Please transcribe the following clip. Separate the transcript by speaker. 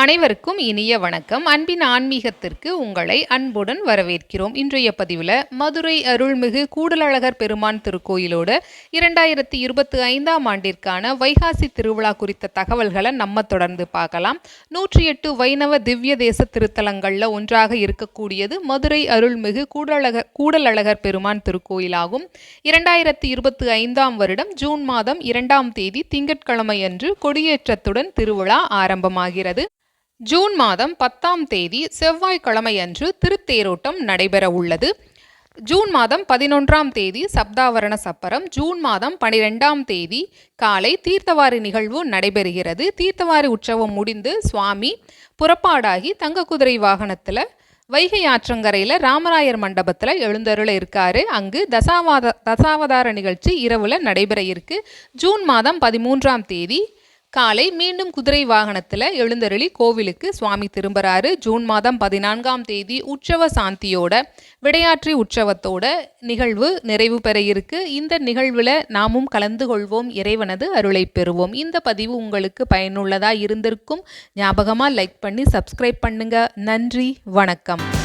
Speaker 1: அனைவருக்கும் இனிய வணக்கம். அன்பின் ஆன்மீகத்திற்கு உங்களை அன்புடன் வரவேற்கிறோம். இன்றைய பதிவில் மதுரை அருள்மிகு கூடலழகர் பெருமான் திருக்கோயிலோட இரண்டாயிரத்தி இருபத்தி ஐந்தாம் ஆண்டிற்கான வைகாசி திருவிழா குறித்த தகவல்களை நம்ம தொடர்ந்து பார்க்கலாம். நூற்றி எட்டு வைணவ திவ்ய தேச திருத்தலங்களில் ஒன்றாக இருக்கக்கூடியது மதுரை அருள்மிகு கூடலழகர் கூடலழகர் பெருமான் திருக்கோயிலாகும். இரண்டாயிரத்தி இருபத்தி ஐந்தாம் வருடம் ஜூன் மாதம் இரண்டாம் தேதி திங்கட்கிழமை அன்று கொடியேற்றத்துடன் திருவிழா ஆரம்பமாகிறது. ஜூன் மாதம் பத்தாம் தேதி செவ்வாய்க்கிழமையன்று திருத்தேரோட்டம் நடைபெற உள்ளது ஜூன் மாதம் பதினொன்றாம் தேதி சப்தாவரண சப்பரம் ஜூன் மாதம் பனிரெண்டாம் தேதி காலை தீர்த்தவாரி நிகழ்வு நடைபெறுகிறது. தீர்த்தவாரி உற்சவம் முடிந்து சுவாமி புறப்பாடாகி தங்க குதிரை வாகனத்தில் வைகை ஆற்றங்கரையில் ராமராயர் மண்டபத்தில் எழுந்தருள இருக்காரு. அங்கு தசாவாத தசாவதார நிகழ்ச்சி இரவில் நடைபெற இருக்கு. ஜூன் மாதம் பதிமூன்றாம் தேதி காலை மீண்டும் குதிரை வாகனத்தில் எழுந்தருளி கோவிலுக்கு சுவாமி திரும்புறாரு. ஜூன் மாதம் பதினான்காம் தேதி உற்சவ சாந்தியோட விடையாற்றி உற்சவத்தோட நிகழ்வு நிறைவு பெற இருக்கு. இந்த நிகழ்வில் நாமும் கலந்து கொள்வோம். இறைவனது அருளை பெறுவோம். இந்த பதிவு உங்களுக்கு பயனுள்ளதாக இருந்திருக்கும். ஞாபகமாக லைக் பண்ணி சப்ஸ்கிரைப் பண்ணுங்க. நன்றி வணக்கம்.